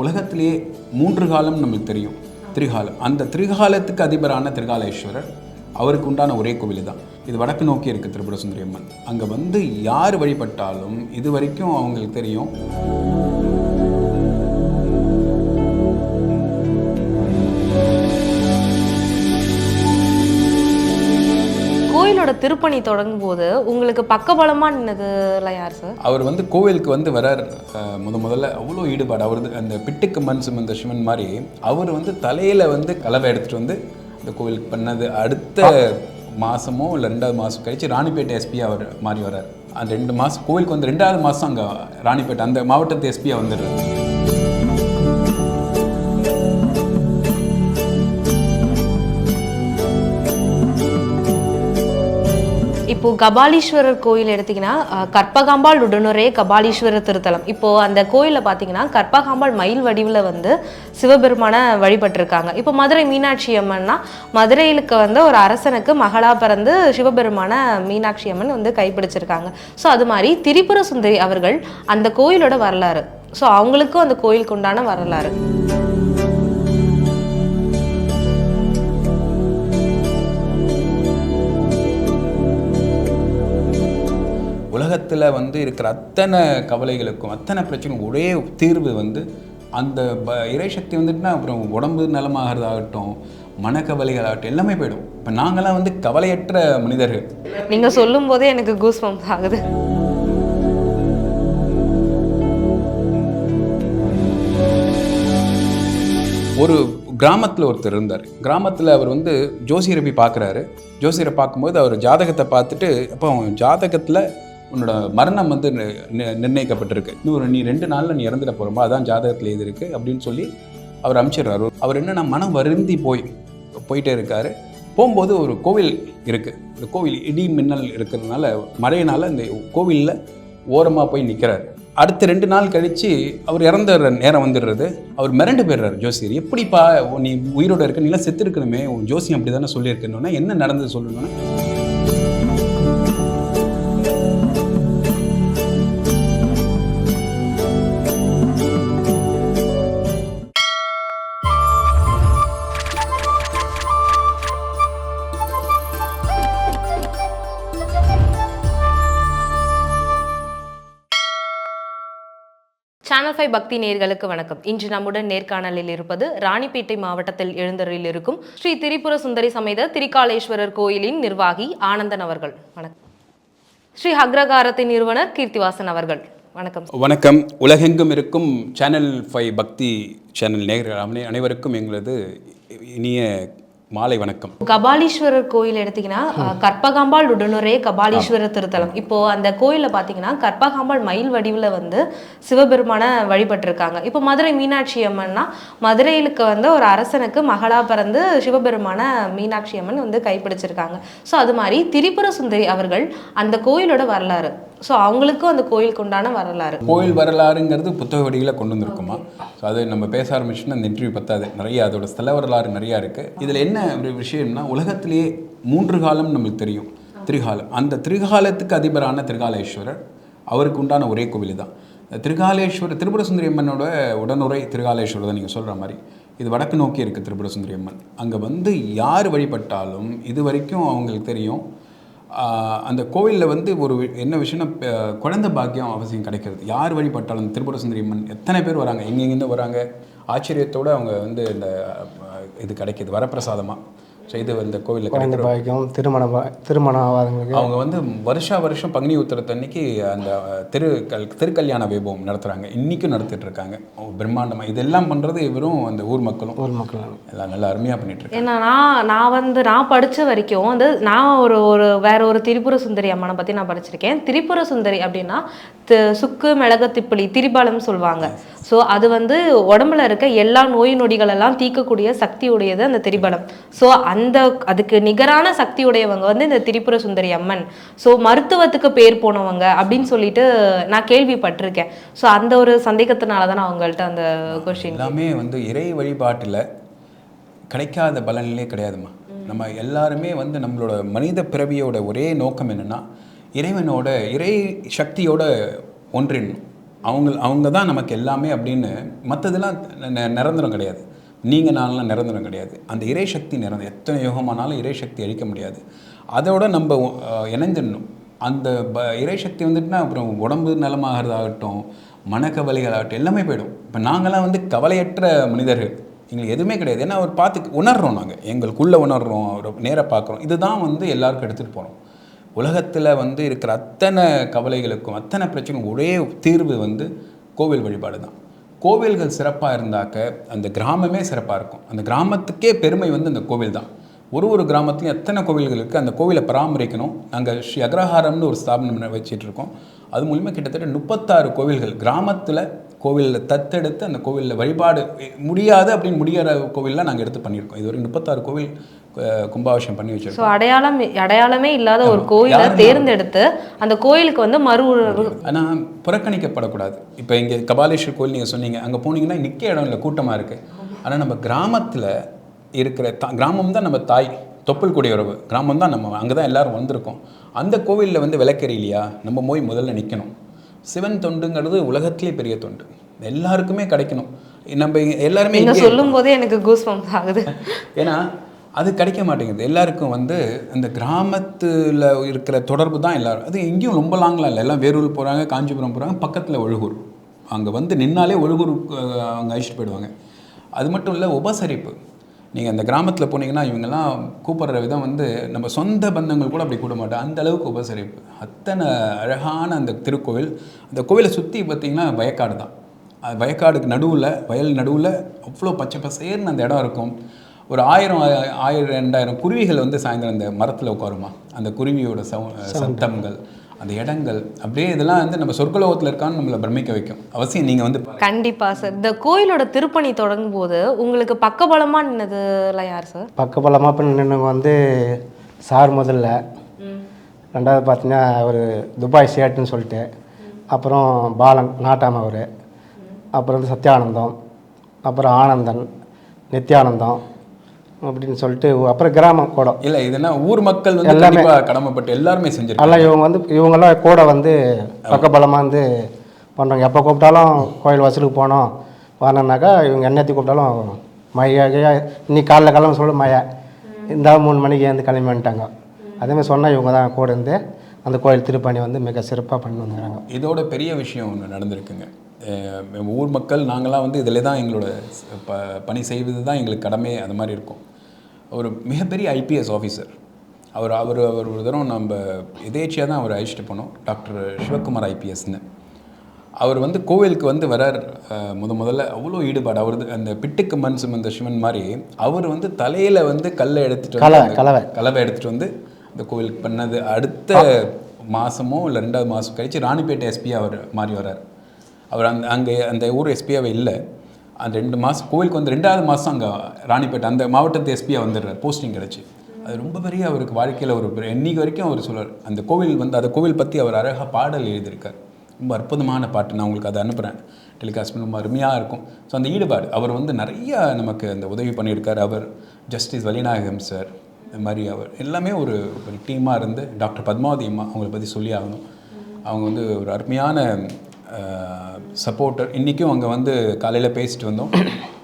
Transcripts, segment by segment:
உலகத்திலேயே மூன்று காலம் நம்மளுக்கு தெரியும். திரிகாலம். அந்த திரிகாலத்துக்கு அதிபரான திரிகாலேஸ்வரர் அவருக்கு உண்டான ஒரே கோவில் தான். இது வடக்கு நோக்கி இருக்குது திரிபுர சுந்தரி அம்மன். அங்கே வந்து யார் வழிபட்டாலும் இது வரைக்கும் அவங்களுக்கு தெரியும். கோவிலோட திருப்பணி தொடங்கும் போது உங்களுக்கு பக்கபலமா நின்னதுல யார் சார்? அவர் வந்து கோவிலுக்கு வந்து வரார் முத முதல்ல. அவ்வளோ ஈடுபாடு. அவர் அந்த பிட்டுக்கு மண் சுமந்த சிவன் மாதிரி அவர் வந்து தலையில் வந்து கலவை எடுத்துகிட்டு வந்து இந்த கோவிலுக்கு பண்ணது. அடுத்த மாதமோ இல்லை ரெண்டாவது மாதம் கழிச்சு ராணிப்பேட்டை எஸ்பி அவர் மாறி வரார். அந்த ரெண்டு மாதம் கோவிலுக்கு வந்து ரெண்டாவது மாதம் அங்கே ராணிப்பேட்டை அந்த மாவட்டத்து எஸ்பியாக வந்துடுறாரு. இப்போ கபாலீஸ்வரர் கோயில் எடுத்தீங்கன்னா கற்பகாம்பாள் உடனுரே கபாலீஸ்வரர் திருத்தலம். இப்போ அந்த கோயிலில் பார்த்தீங்கன்னா கற்பகாம்பாள் மயில் வடிவில் வந்து சிவபெருமானை வழிபட்டிருக்காங்க. இப்போ மதுரை மீனாட்சி அம்மன்னா மதுரையிலுக்கு வந்து ஒரு அரசனுக்கு மகளா பிறந்து சிவபெருமான மீனாட்சி அம்மன் வந்து கைப்பிடிச்சிருக்காங்க. ஸோ அது மாதிரி திரிபுர சுந்தரி அவர்கள் அந்த கோயிலோட வரலாறு. ஸோ அவங்களுக்கும் அந்த கோயிலுக்கு உண்டான வரலாறு. உலகத்தில் வந்து இருக்கிற அத்தனை கவலைகளுக்கும் அத்தனை பிரச்சனைக்கும் ஒரே தீர்வு வந்து அந்த ப இறைசக்தி வந்துட்டுனா அப்புறம் உடம்பு நலமாகிறதாகட்டும் மனக்கவலைகளாகட்டும் எல்லாமே போயிடும். இப்போ நாங்களாம் வந்து கவலையற்ற மனிதர்கள். நீங்க சொல்லும் போதே எனக்கு கூஸ் ஆகுது. ஒரு கிராமத்தில் ஒருத்தர் இருந்தார். கிராமத்தில் அவர் வந்து ஜோசியரை போய் பார்க்குறாரு. ஜோசியரை பார்க்கும்போது அவர் ஜாதகத்தை பார்த்துட்டு அப்போ அவன் ஜாதகத்தில் உன்னோட மரணம் வந்து நி- நிர்ணயிக்கப்பட்டிருக்கு. இன்னொரு நீ ரெண்டு நாளில் நீ இறந்துட போகிறோமா அதான் ஜாதகத்தில் இது இருக்குது அப்படின்னு சொல்லி அவர் அனுப்பிச்சிடுறாரு அவர் என்னென்னா மனம் வருந்தி போய் போயிட்டே இருக்காரு. போகும்போது ஒரு கோவில் இருக்குது இந்த கோவில் இடி மின்னல் இருக்கிறதுனால மழையினால் இந்த கோவிலில் ஓரமாக போய் நிற்கிறாரு அடுத்த ரெண்டு நாள் கழித்து அவர் இறந்துடுற நேரம் வந்துடுறது. அவர் மிரண்டு போயிடுறாரு ஜோசியர். எப்படிப்பா உன் நீ உயிரோட இருக்க? நீலாம் செத்து இருக்கணுமே உன் ஜோசியம் அப்படி தானே சொல்லியிருக்கணும்னா என்ன நடந்தது சொல்லணும்னா? உலகை பக்தி நேர்களுக்கு வணக்கம். இன்று நம்முடன் நேர்காணலில் இருப்பது ராணிப்பேட்டை மாவட்டத்தில் எழுந்தரில் இருக்கும் ஸ்ரீ திரிபுர சுந்தரி சமேத திரிகாலேஸ்வரர் கோயிலின் நிர்வாகி ஆனந்தன் அவர்கள். வணக்கம். ஸ்ரீ அக்ரகாரத்தின் நிறுவனர் கீர்த்திவாசன் அவர்கள். வணக்கம். வணக்கம். உலகெங்கும் இருக்கும் சேனல் ஃபைவ் பக்தி சேனல் நேர்கள் அனைவருக்கும் எங்களது இனிய மாலை வணக்கம். கபாலீஸ்வரர் கோயில் எடுத்தீங்கன்னா கற்பகாம்பாள் உடனுரே கபாலீஸ்வரர் திருத்தலம். இப்போ அந்த கோயிலில் பார்த்தீங்கன்னா கற்பகாம்பாள் மயில் வடிவில் வந்து சிவபெருமான வழிபட்டிருக்காங்க. இப்போ மதுரை மீனாட்சி அம்மன்னா மதுரையிலுக்கு வந்து ஒரு அரசனுக்கு மகளா பிறந்து சிவபெருமான மீனாட்சி அம்மன் வந்து கைப்பிடிச்சிருக்காங்க. ஸோ அது மாதிரி திரிபுர சுந்தரி அவர்கள் அந்த கோயிலோட வரலாறு. ஸோ அவங்களுக்கும் அந்த கோயிலுக்கு உண்டான வரலாறு. கோயில் வரலாறுங்கிறது புத்தக வடிகளை கொண்டு வந்திருக்குமா? ஸோ அது நம்ம பேச ஆரம்பிச்சுன்னா அந்த இன்டர்வியூ பத்தாது. நிறைய அதோட ஸ்தல வரலாறு நிறையா இருக்குது இதில் என்ன ஒரு விஷயம்னா உலகத்திலேயே மூன்று காலம் நம்மளுக்கு தெரியும். திரிகாலம். அந்த திரிகாலத்துக்கு அதிபரான திரிகாலேஸ்வரர். அவருக்கு உண்டான ஒரே கோவில் தான் திரிகாலேஸ்வரர் திரிபுர சுந்தரி அம்மனோட உடனுரை திரிகாலேஸ்வரர் தான் நீங்கள் சொல்கிற மாதிரி. இது வடக்கு நோக்கி இருக்குது திரிபுர சுந்தரி அம்மன் அங்கே வந்து யார் வழிபட்டாலும் இது வரைக்கும் அவங்களுக்கு தெரியும். அந்த கோவிலில் வந்து ஒரு வி- என்ன விஷயம்னா ப- குழந்தை பாக்கியம் அவசியம் கிடைக்கிறது. யார் வழிபட்டாலும் திரிபுர சுந்தரி அம்மன் எத்தனை பேர் வராங்க எங்கெங்கேருந்து வராங்க ஆச்சரியத்தோடு அவங்க வந்து இந்த இது கிடைக்கிது வரப்பிரசாதமாக ஸோ இது இந்த கோவிலில் குழந்தை பாக்கியம் திருமண திருமணம் ஆகாதவங்களுக்கு அவங்க வந்து வருஷா வருஷம் பங்குனி உத்திரத்து அன்னைக்கு அந்த திரு கல் திருக்கல்யாண வைபவம் நடத்துகிறாங்க இன்றைக்கும் நடத்திட்டு இருக்காங்க. பிரம்மாண்டமாக இதெல்லாம் பண்ணுறது இவரும் அந்த ஊர் மக்களும். ஊர் மக்கள் எல்லாம் நல்லா அருமையாக பண்ணிட்டு இருக்காங்க. ஏன்னா நான் நான் வந்து நான் படிச்ச வரைக்கும் வந்து நான் ஒரு ஒரு வேற ஒரு திரிபுர சுந்தரி அம்மனை பற்றி நான் படிச்சிருக்கேன். திரிபுர சுந்தரி அப்படின்னா தி- சுக்கு மிளகு திப்பிலி திரிபாலம் சொல்லுவாங்க. ஸோ அது வந்து உடம்புல இருக்க எல்லா நோய் நொடிகள் எல்லாம் தீர்க்கக்கூடிய சக்தி உடையது அந்த திரிபலம். ஸோ அந்த அந்த அதுக்கு நிகரான சக்தியுடையவங்க வந்து இந்த திரிபுர சுந்தரி அம்மன். ஸோ மருத்துவத்துக்கு பேர் போனவங்க அப்படின்னு சொல்லிட்டு நான் கேள்விப்பட்டிருக்கேன். ஸோ அந்த ஒரு சந்தேகத்தினால தான் நான் அவங்கள்ட்ட அந்த கொஷின் எல்லாமே வந்து இறை வழிபாட்டில் கிடைக்காத பலனிலே கிடையாதும்மா. நம்ம எல்லாருமே வந்து நம்மளோட மனித பிறவியோட ஒரே நோக்கம் என்னென்னா இறைவனோட இறை சக்தியோட ஒன்றின் அவங்க அவங்க தான் நமக்கு எல்லாமே அப்படின்னு மற்றதெல்லாம் நிரந்தரம் கிடையாது. நீங்கள் நான்லாம் நிரந்தரம் கிடையாது. அந்த இறை சக்தி நிரந்தரம். எத்தனை யோகமானாலும் இறை சக்தி அழிக்க முடியாது. அதோட நம்ம இணைந்துடணும் இணைஞ்சிடணும். அந்த ப இறை சக்தி வந்துட்டுனா அப்புறம் உடம்பு நலமாகிறதாகட்டும் மனக்கவலைகளாகட்டும் எல்லாமே போயிடும். இப்போ நாங்களாம் வந்து கவலையற்ற மனிதர்கள். எங்களுக்கு எதுவுமே கிடையாது. ஏன்னா அவர் பார்த்து உணர்றோம் நாங்கள் எங்களுக்குள்ளே உணர்றோம். அவர் நேராக பார்க்குறோம் இதுதான் வந்து எல்லாருக்கும் எடுத்துகிட்டு போகிறோம் உலகத்தில் வந்து இருக்கிற அத்தனை கவலைகளுக்கும் அத்தனை பிரச்சனைக்கும் ஒரே தீர்வு வந்து கோவில் வழிபாடு தான் கோவில்கள் சிறப்பாக இருந்தாக்க அந்த கிராமமே சிறப்பாக இருக்கும். அந்த கிராமத்துக்கே பெருமை வந்து அந்த கோவில் தான். ஒரு ஒரு கிராமத்துலையும் எத்தனை கோவில்கள் இருக்குது அந்த கோவிலை பராமரிக்கணும். நாங்கள் ஸ்ரீ அக்ரஹாரம்னு ஒரு ஸ்தாபனம் வச்சுட்டு இருக்கோம். அது மூலிமா கிட்டத்தட்ட முப்பத்தாறு கோவில்கள் கிராமத்தில் கோவிலில் தத்தெடுத்து அந்த கோவிலில் வழிபாடு முடியாது அப்படின்னு முடியாத கோவிலெலாம் நாங்கள் எடுத்து பண்ணியிருக்கோம். இதுவரை முப்பத்தாறு கோவில் கும்பாபிஷேகம் பண்ணி வச்சிருக்கோம். ஸோ அடையாளம் அடையாளமே இல்லாத ஒரு. கோயிலை தேர்ந்தெடுத்து அந்த கோயிலுக்கு வந்து மறு ஆனால் புறக்கணிக்கப்படக்கூடாது. இப்போ இங்கே கபாலீஸ்வர் கோயில் நீங்கள் சொன்னீங்க அங்கே போனீங்கன்னா நிற்க இடம் இல்லை கூட்டமாக இருக்குது ஆனால் நம்ம கிராமத்தில் இருக்கிற தா கிராமம் தான் நம்ம தாய் தொப்புள் கூடிய உறவு. கிராமம் தான் நம்ம அங்கே தான் எல்லாரும் வந்திருக்கோம். அந்த கோவிலில் வந்து விளக்கெரியலையா நம்ம போய் முதல்ல நிற்கணும் சிவன் தொண்டுங்கிறது உலகத்திலே பெரிய தொண்டு. எல்லாருக்குமே கிடைக்கணும். நம்ம எல்லாருமே சொல்லும் போதே எனக்கு கூஸ் ஆகுது. ஏன்னா அது கிடைக்க மாட்டேங்குது. எல்லாருக்கும் வந்து அந்த கிராமத்தில் இருக்கிற தொடர்பு தான் எல்லோரும். அது எங்கேயும் ரொம்ப லாங்லாம் இல்லை. எல்லாம் வேலூர் போகிறாங்க காஞ்சிபுரம் போகிறாங்க பக்கத்தில் ஒழுகூர். அங்கே வந்து நின்னாலே ஒழுகூர் அங்கே அவங்க அழிச்சிட்டு போயிடுவாங்க. அது மட்டும் இல்லை உபசரிப்பு. நீங்கள் அந்த கிராமத்தில் போனீங்கன்னா இவங்கெல்லாம் கூப்பிடுற விதம் வந்து நம்ம சொந்த பந்தங்கள் கூட அப்படி கூட மாட்டோம் அந்த அளவுக்கு உபசரிப்பு. அத்தனை அழகான அந்த திருக்கோவில். அந்த கோவிலை சுற்றி பார்த்தீங்கன்னா வயக்காடு தான். அது வயக்காடுக்கு நடுவில் வயல் நடுவில் அவ்வளோ பச்சை பசேர்னு அந்த இடம் இருக்கும். ஒரு ஆயிரம் ஆயிரம் ரெண்டாயிரம் குருவிகள் வந்து சாயந்தரம் அந்த மரத்தில் உட்காருமா? அந்த குருவியோட சவு சத்தங்கள் அந்த இடங்கள் அப்படியே இதெல்லாம் வந்து நம்ம சொர்க்கலோகத்தில் இருக்கான்னு நம்மளை பிரமிக்க வைக்கும். அவசியம் நீங்கள் வந்து பாருங்க. கண்டிப்பா சார் இந்த கோயிலோட திருப்பணி தொடங்கும் போது உங்களுக்கு பக்கபலமா நின்னதுல யார் சார் பக்கபலமாக பண்ணினவங்க வந்து சார் முதல்ல. ரெண்டாவது பார்த்தீங்கன்னா அவர் துபாய் சேட்டுன்னு சொல்லிட்டு அப்புறம் பாலன் நாட்டாம அவர் அப்புறம் வந்து சத்யானந்தம் அப்புறம் ஆனந்தன் நித்யானந்தம் அப்படின்னு சொல்லிட்டு அப்புறம் கிராமம் கூட இல்லை இதுனா ஊர் மக்கள் வந்து எல்லாமே. கடமைப்பட்டு எல்லாருமே செஞ்சிருக்காங்க. எல்லாம் இவங்க வந்து இவங்கெல்லாம் கூட வந்து பக்கபலமாக வந்து பண்ணுறாங்க எப்போ கூப்பிட்டாலும் கோயில் வசூலுக்கு போனோம். வரணுன்னாக்கா இவங்க என்னத்தி கூப்பிட்டாலும் மையா கியா இன்னைக்கு காலைல கிளம்ப சொல்ல மழை இந்த மூணு மணிக்கு ஏந்து கிளம்பி வந்துட்டாங்க அதேமாதிரி சொன்னால் இவங்க தான் கூட இருந்து அந்த கோயில் திருப்பணி வந்து மிக சிறப்பாக பண்ணி வந்துக்கிறாங்க இதோட பெரிய விஷயம் ஒன்று நடந்திருக்குங்க. ஊர் மக்கள் நாங்களாம் வந்து இதில் தான் எங்களோட ப பணி செய்வது தான் எங்களுக்கு கடமை அது மாதிரி இருக்கும். ஒரு மிகப்பெரிய ஐபிஎஸ் ஆஃபீஸர் அவர் அவர் அவர் ஒரு தரம் நம்ம எதேச்சியாக தான் அவர் அழைச்சிட்டு போனோம். டாக்டர் சிவகுமார் ஐபிஎஸ்னு அவர் வந்து கோவிலுக்கு வந்து வரார் முத முதல்ல. அவ்வளோ ஈடுபாடு. அவர் அந்த பிட்டுக்கு மண் சுமந்த சிவன் மாதிரி அவர் வந்து தலையில் வந்து கல்லை எடுத்துட்டு கலவை, வந்து கலவை. எடுத்துகிட்டு வந்து இந்த கோவிலுக்கு பண்ணது. அடுத்த மாதமோ இல்லை ரெண்டாவது மாதம் கழிச்சு ராணிப்பேட்டை எஸ்பி அவர் மாறி வர்றார் அவர் அந்த அங்கே அந்த ஊர் எஸ்பியாவே இல்லை. அந்த ரெண்டு மாதம் கோவிலுக்கு வந்து ரெண்டாவது மாதம் அங்கே ராணிப்பேட்டை அந்த மாவட்டத்து எஸ்பியாக வந்துடுறார். போஸ்டிங் கிடச்சி. அது ரொம்ப பெரிய அவருக்கு வாழ்க்கையில் ஒரு இன்னைக்கு வரைக்கும் அவர் சொல்கிறார் அந்த கோவில் வந்து அந்த கோவில் பற்றி அவர் அழகாக பாடல் எழுதியிருக்கார். ரொம்ப அற்புதமான பாட்டு. நான் உங்களுக்கு அதை அனுப்புகிறேன் டெலிகாஸ்ட் ரொம்ப அருமையாக இருக்கும். ஸோ அந்த ஈடுபாடு. அவர் வந்து நிறைய நமக்கு அந்த உதவி பண்ணியிருக்கார். அவர் ஜஸ்டிஸ் வலிநாயகம் சார் இந்த மாதிரி அவர் எல்லாமே ஒரு ஒரு டீமாக இருந்து டாக்டர் பத்மாவதி அம்மா அவங்கள பற்றி சொல்லி ஆகணும். அவங்க வந்து ஒரு அருமையான சப்போர்ட்டர். இன்றைக்கும் அங்கே வந்து காலையில் பேசிட்டு வந்தோம்.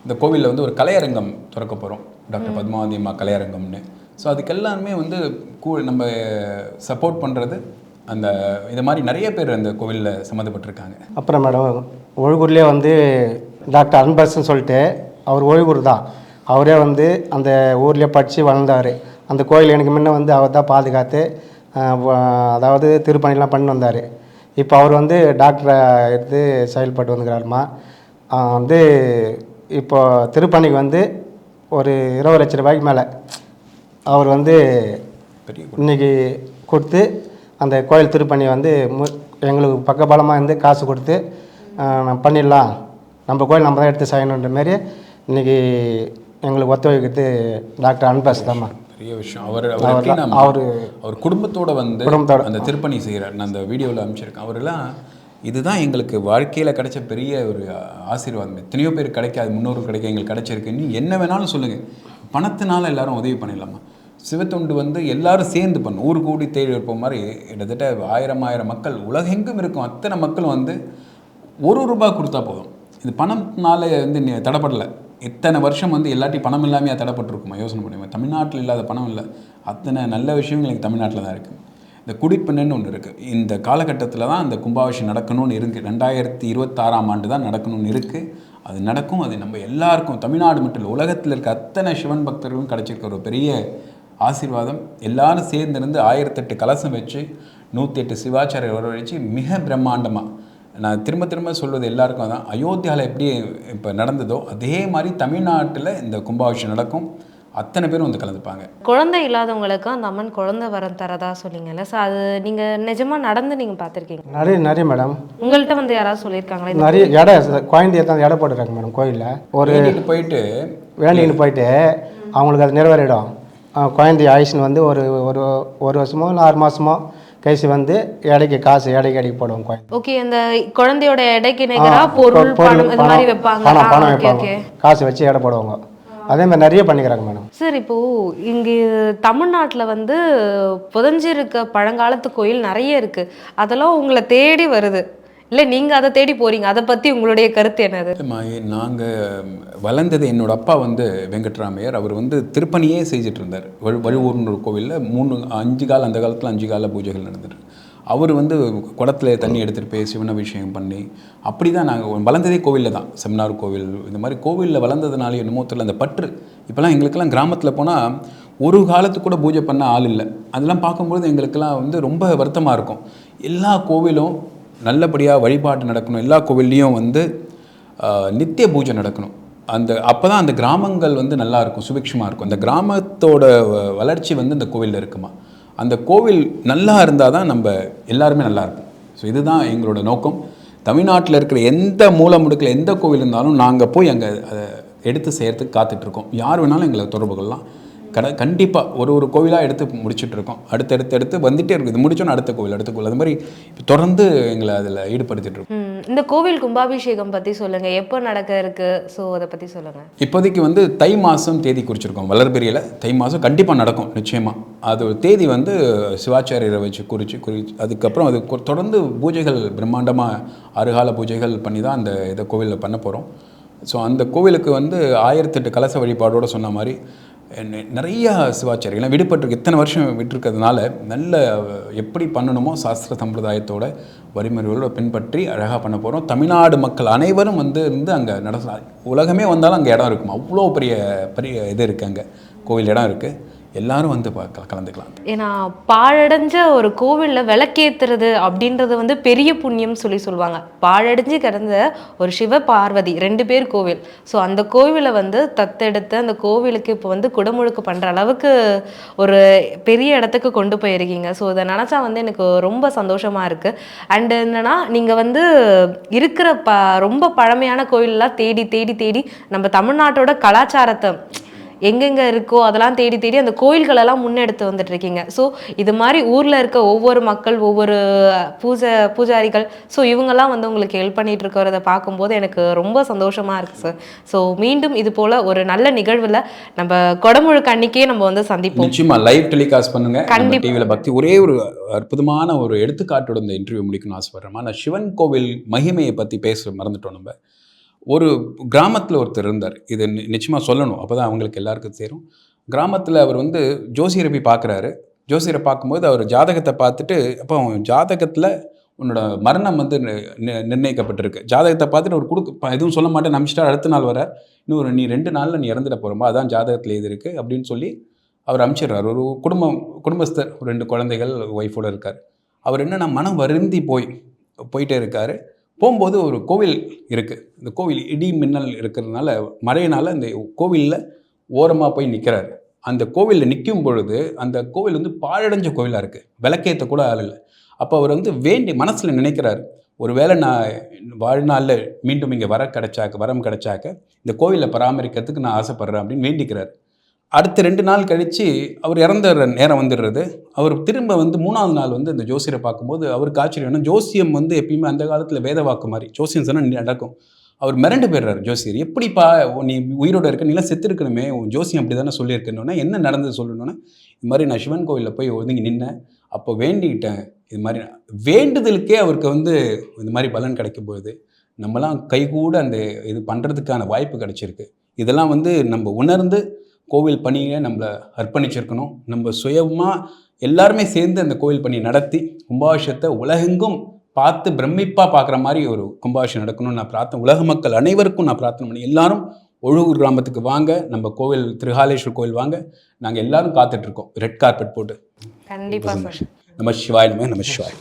இந்த கோவிலில் வந்து ஒரு கலையரங்கம் திறக்க போகிறோம் டாக்டர் பத்மாவதி அம்மா கலையரங்கம்னு. ஸோ அதுக்கு எல்லாருமே வந்து கூ நம்ம சப்போர்ட் பண்ணுறது அந்த இது மாதிரி நிறைய பேர் அந்த கோவிலில் சம்மந்தப்பட்டிருக்காங்க. அப்புறம் மேடம் ஒழுகூர்லேயே வந்து டாக்டர் அன்பரசன் சொல்லிட்டு அவர் ஒழுகூர் தான். அவரே வந்து அந்த ஊர்லேயே படித்து வளர்ந்தார். அந்த கோயில் எனக்கு முன்ன வந்து அவர் தான் பாதுகாத்து அதாவது திருப்பணிலாம் பண்ணி வந்தார். இப்போ அவர் வந்து டாக்டரை எடுத்து செயல்பட்டு வந்துக்கிறாருமா வந்து இப்போது திருப்பணிக்கு வந்து ஒரு இருபது லட்ச ரூபாய்க்கு மேலே அவர் வந்து இன்றைக்கி இன்னைக்கு கொடுத்து அந்த கோயில் திருப்பணி வந்து மு- எங்களுக்கு பக்கபலமாக இருந்து காசு கொடுத்து பண்ணிடலாம். நம்ம கோயில் நம்ம தான் எடுத்து செய்யணுன்ற மாரி இன்னைக்கு எங்களுக்கு ஒத்துழைக்கிறது டாக்டர் அன்பஸ் தாம்மா பெரிய விஷயம். அவர் அவர் அவரு அவர் குடும்பத்தோட வந்து. அந்த திருப்பணி செய்கிறார் நான் அந்த வீடியோவில் அமைச்சிருக்கேன். அவரெல்லாம் இதுதான் எங்களுக்கு வாழ்க்கையில் கிடைச்ச பெரிய ஒரு ஆசீர்வாதம். எத்தனையோ பேர் கிடைக்காது முன்னோர்கள் கிடைக்க எங்களுக்கு கிடைச்சிருக்கு. நீ என்ன வேணாலும் சொல்லுங்கள் பணத்தினால எல்லாரும் உதவி பண்ணிடலாமா? சிவத்தொண்டு வந்து எல்லாரும் சேர்ந்து பண்ணும் ஊர் கூடி தேடி இருப்போம் மாதிரி கிட்டத்தட்ட ஆயிரம் ஆயிரம் மக்கள். உலகெங்கும் இருக்கும். அத்தனை மக்களும் வந்து ஒரு ரூபாய் கொடுத்தா போதும். இது பணம்னால வந்து தடைப்படலை. எத்தனை வருஷம் வந்து எல்லாத்தையும் பணம் இல்லாமையா தடைப்பட்டிருக்குமா? யோசனை பண்ணுவோம் தமிழ்நாட்டில் இல்லாத பணம் இல்லை. அத்தனை நல்ல விஷயங்கள் எனக்கு தமிழ்நாட்டில் தான் இருக்குது இந்த குடிப்பெண்ணுன்னு ஒன்று இருக்குது இந்த காலகட்டத்தில் தான் அந்த கும்பாபிஷேகம் நடக்கணும்னு இருக்குது ரெண்டாயிரத்தி இருபத்தாறாம் ஆண்டு தான் நடக்கணும்னு இருக்குது அது நடக்கும். அது நம்ம எல்லாருக்கும் தமிழ்நாடு மட்டும் இல்லை உலகத்தில் இருக்க அத்தனை சிவன் பக்தர்களும் கிடச்சிருக்க ஒரு பெரிய ஆசீர்வாதம். எல்லாரும் சேர்ந்திருந்து ஆயிரத்தெட்டு கலசம் வச்சு நூற்றி எட்டு சிவாச்சாரியர் வரவழைச்சு மிக பிரம்மாண்டமாக நான் திரும்ப திரும்ப சொல்வது எல்லாருக்கும் தான் அயோத்தியாவில் எப்படி இப்போ நடந்ததோ அதே மாதிரி தமிழ்நாட்டில் இந்த கும்பாபிஷேகம் நடக்கும். அத்தனை பேரும் வந்து கலந்துப்பாங்க. குழந்தை இல்லாதவங்களுக்கு அந்த அம்மன் குழந்தை வரம் தரதா சொன்னீங்கல்ல. ஸோ அது நீங்க நிஜமா நடந்து நீங்க பார்த்துருக்கீங்க? நிறைய நிறைய மேடம் உங்கள்கிட்ட வந்து யாராவது சொல்லியிருக்காங்களா? நிறைய இடம் குழந்தைய தான் இடம் போட்டுருக்காங்க மேடம் கோயிலில். ஒரு போயிட்டு வேண்டின்னு போயிட்டு அவங்களுக்கு அது நிறைவேறிடும். குழந்தை ஆயுஷ்னு வந்து ஒரு ஒரு ஒரு வருஷமோ இல்லை ஆறு மாதமோ கழிச்சு வந்து எடைக்கு காசு எடைக்கு எடைக்கு போடுவோம் குழந்தை ஓகே அந்த குழந்தையோட எடைக்கு நிகரா பொருள் பணம் இது மாதிரி வைப்பாங்க. பணம் பணம் வைப்பாங்க. காசு வச்சு எடை போடுவாங்க. அதே மாதிரி நிறைய பண்ணிக்கிறாங்க மேடம். சார் இப்போ இங்கே தமிழ்நாட்டில் வந்து புதஞ்சிருக்க பழங்காலத்து கோயில் நிறைய இருக்கு. அதெல்லாம் உங்களை தேடி வருது. இல்லை நீங்கள் அதை தேடி போகிறீங்க அதை பற்றி உங்களுடைய கருத்து என்னது? நாங்கள் வளர்ந்தது என்னோட அப்பா வந்து வெங்கட்ராமையர். அவர் வந்து திருப்பணியே செஞ்சுட்டு இருந்தார் வழு வழுவூர்னு ஒரு கோவிலில் மூணு அஞ்சு கால அந்த காலத்தில் அஞ்சு கால பூஜைகள் நடந்துட்டு அவர் வந்து குடத்தில் தண்ணி எடுத்துகிட்டு போய் சிவன விஷயம் பண்ணி அப்படி தான் நாங்கள் வளர்ந்ததே கோவிலில் தான். செமினார் கோவில் இந்த மாதிரி கோவிலில் வளர்ந்ததுனால என்னமோ தெரியல அந்த பற்று. இப்போலாம் எங்களுக்கெல்லாம் கிராமத்தில் போனால் ஒரு காலத்துக்கு கூட பூஜை பண்ண ஆள் இல்லை. அதெல்லாம் பார்க்கும்போது எங்களுக்கெல்லாம் வந்து ரொம்ப வருத்தமாக இருக்கும். எல்லா கோவிலும் நல்லபடியாக வழிபாடு நடக்கணும். எல்லா கோவில்லையும் வந்து நித்திய பூஜை நடக்கணும். அந்த அப்போ தான் அந்த கிராமங்கள் வந்து நல்லா இருக்கும் சுபிக்ஷமாக இருக்கும். அந்த கிராமத்தோட வ- வளர்ச்சி வந்து இந்த கோவிலில் இருக்குமா? அந்த கோவில் நல்லா இருந்தால் தான் நம்ம எல்லாருமே நல்லா இருப்போம். ஸோ இதுதான் எங்களோட நோக்கம். தமிழ்நாட்டில் இருக்கிற எந்த மூலை முடுக்கில் எந்த கோவில் இருந்தாலும் நாங்கள் போய் அங்கே அதை எடுத்து செய்கிறதுக்கு காத்துட்ருக்கோம் யார் வேணாலும் எங்களை தொடர்பு கொள்ளலாம். கட கண்டிப்பாக ஒரு ஒரு கோவிலாக எடுத்து முடிச்சுட்டு இருக்கோம் அடுத்து அடுத்து அடுத்து வந்துட்டே இருக்குது இது முடிச்சோன்னு அடுத்த கோவில் அடுத்த கோவில். அது மாதிரி தொடர்ந்து எங்களை அதில் ஈடுபடுத்திட்டு இருக்கோம் இந்த கோவில் கும்பாபிஷேகம் பத்தி சொல்லுங்க. எப்போ நடக்க இருக்கு? ஸோ அதை பத்தி சொல்லுங்க. இப்போதைக்கு வந்து தை மாதம் தேதி குறிச்சிருக்கோம். வளர்பிரியில் தை மாதம் கண்டிப்பாக நடக்கும். நிச்சயமாக அது தேதி வந்து சிவாச்சாரியரை வச்சு குறித்து குறி அதுக்கப்புறம் அது தொடர்ந்து பூஜைகள் பிரம்மாண்டமாக அருகால பூஜைகள் பண்ணி தான் அந்த இதை கோவிலில் பண்ண போகிறோம் ஸோ அந்த கோவிலுக்கு வந்து ஆயிரத்தெட்டு கலச வழிபாடோடு சொன்ன மாதிரி நிறைய சிவாச்சாரியர்கள் விடுபட்டிருக்கு. இத்தனை வருஷம் விட்டுருக்கிறதுனால நல்ல எப்படி பண்ணணுமோ சாஸ்திர சம்பிரதாயத்தோட வழிமுறைகளோட பின்பற்றி அழகாக பண்ண போகிறோம் தமிழ்நாடு மக்கள் அனைவரும் வந்து இருந்து அங்கே நட உலகமே வந்தாலும் அங்கே இடம் இருக்கும். அவ்வளோ பெரிய பெரிய இது இருக்குது அங்கே. கோவில் இடம் இருக்குது எல்லாரும் வந்து கலந்துக்கலாம். ஏன்னா பாழடைஞ்ச ஒரு கோவிலில் விளக்கேத்துறது அப்படின்றது வந்து பெரிய புண்ணியம் சொல்லி சொல்லுவாங்க. பாழடைஞ்சு கிடந்த ஒரு சிவ பார்வதி ரெண்டு பேர் கோவில். ஸோ அந்த கோவிலை வந்து தத்தெடுத்து அந்த கோவிலுக்கு இப்போ வந்து குடமுழுக்கு பண்ணுற அளவுக்கு ஒரு பெரிய இடத்துக்கு கொண்டு போயிருக்கீங்க. ஸோ இதை நினச்சா வந்து எனக்கு ரொம்ப சந்தோஷமாக இருக்குது அண்ட் என்னென்னா நீங்கள் வந்து இருக்கிற ப ரொம்ப பழமையான கோயிலெலாம் தேடி தேடி தேடி நம்ம தமிழ்நாட்டோட கலாச்சாரத்தை எங்கெங்க இருக்கோ அதெல்லாம் தேடி தேடி அந்த கோயில்களெல்லாம் முன்னெடுத்து வந்துட்டு இருக்கீங்க ஸோ இது மாதிரி ஊர்ல இருக்க ஒவ்வொரு மக்கள் ஒவ்வொரு பூஜை பூஜாரிகள் ஸோ இவங்கெல்லாம் வந்து உங்களுக்கு ஹெல்ப் பண்ணிட்டு இருக்கிறத பார்க்கும்போது எனக்கு ரொம்ப சந்தோஷமா இருக்கு சார் ஸோ மீண்டும் இது போல ஒரு நல்ல நிகழ்வுல நம்ம கொடமுழுக்கு அன்னைக்கே நம்ம வந்து சந்திப்போம். நிச்சயமா லைவ் டெலிகாஸ்ட் பண்ணுங்க. நம்ம கண்டிப்பா. டிவியில் பக்தி ஒரே ஒரு அற்புதமான ஒரு எடுத்துக்காட்டோட இந்த இன்டர்வியூ முடிக்கணும்னு ஆசைப்படுறேன். நான் சிவன் கோவில் மகிமையை பற்றி பேச மறந்துட்டோம் நம்ம. ஒரு கிராமத்தில் ஒருத்தர் இருந்தார். இது நிச்சயமாக சொல்லணும். அப்போ தான் அவங்களுக்கு எல்லாருக்கும் சேரும். கிராமத்தில் அவர் வந்து ஜோசியரை போய் பார்க்குறாரு ஜோசியரை பார்க்கும்போது அவர் ஜாதகத்தை பார்த்துட்டு அப்போ ஜாதகத்தில் உன்னோட மரணம் வந்து நிர்ணயிக்கப்பட்டிருக்கு. ஜாதகத்தை பார்த்துட்டு ஒரு கொடுக்க ப- எதுவும் சொல்ல மாட்டேன் நம்பிச்சிட்டா அடுத்த நாள் வர இன்னொரு ஒரு நீ ரெண்டு நாளில் நீ இறந்துட போகிறோமா அதான் ஜாதகத்தில் இது இருக்குது அப்படின்னு சொல்லி அவர் அனுப்பிச்சிடுறாரு ஒரு குடும்பம் குடும்பஸ்தர் ரெண்டு குழந்தைகள் ஒய்ஃபோட இருக்கார். அவர் என்னென்னா மனம் வருந்தி போய் போயிட்டே இருக்காரு. போகும்போது ஒரு கோவில் இருக்குது இந்த கோவில் இடி மின்னல் இருக்கிறதுனால மழையினால் இந்த கோவிலில் ஓரமாக போய் நிற்கிறாரு அந்த கோவிலில் நிற்கும் பொழுது அந்த கோவில் வந்து பாழடைஞ்ச கோவிலாக இருக்குது விளக்கேற்ற கூட ஆள் இல்லை. அப்போ அவர் வந்து வேண்டி மனசில் நினைக்கிறார். ஒருவேளை நான் வாழ்நாளில் மீண்டும் இங்கே வர கிடைச்சாக்க வரம் கிடைச்சாக்க இந்த கோவிலை பராமரிக்கிறதுக்கு நான் ஆசைப்படுறேன் அப்படின்னு வேண்டிக்கிறார். அடுத்த ரெண்டு நாள் கழித்து அவர் இறந்த நேரம் வந்துடுறது. அவர் திரும்ப வந்து மூணாவது நாள் வந்து இந்த ஜோசியரை பார்க்கும்போது அவருக்கு ஆச்சரியம் என்ன? ஜோசியம் வந்து எப்பயுமே அந்த காலத்தில் வேத வாக்கு மாதிரி ஜோசியம் சொன்னால் நடக்கும். அவர் மிரண்டு போயிடுறாரு ஜோசியர். எப்படிப்பா நீ உயிரோட இருக்க நீலாம் செத்து இருக்கணுமே உன் ஜோசியம் அப்படி தானே சொல்லியிருக்கணுன்னா என்ன நடந்தது சொல்லணுன்னா இது மாதிரி நான் சிவன் கோவிலில் போய் ஒதுங்கி நின்னேன். அப்போ வேண்டிக்கிட்டேன். இது மாதிரி வேண்டுதலுக்கே அவருக்கு வந்து இந்த மாதிரி பலன் கிடைக்கும் போது நம்மலாம் கைகூட அந்த இது பண்ணுறதுக்கான வாய்ப்பு கிடைச்சிருக்கு. இதெல்லாம் வந்து நம்ம உணர்ந்து கோவில் பணியை நம்மளை அர்ப்பணிச்சிருக்கணும். நம்ம சுயமாக எல்லாருமே சேர்ந்து அந்த கோவில் பணி நடத்தி கும்பாபிஷேகத்தை உலகெங்கும் பார்த்து பிரமிப்பாக பார்க்குற மாதிரி ஒரு கும்பாபிஷேகம் நடக்கணும்னு நான் பிரார்த்தனை உலக மக்கள் அனைவருக்கும் நான் பிரார்த்தனை பண்ணி எல்லாரும் ஒழுகூர் கிராமத்துக்கு வாங்க நம்ம கோவில் திருஹாலேஸ்வர் கோவில் வாங்க. நாங்கள் எல்லாரும் காத்துட்ருக்கோம் ரெட் கார்பெட் போட்டு. கண்டிப்பா சார். நம்ம சிவாய் நம்ம நம்ம சிவாய்.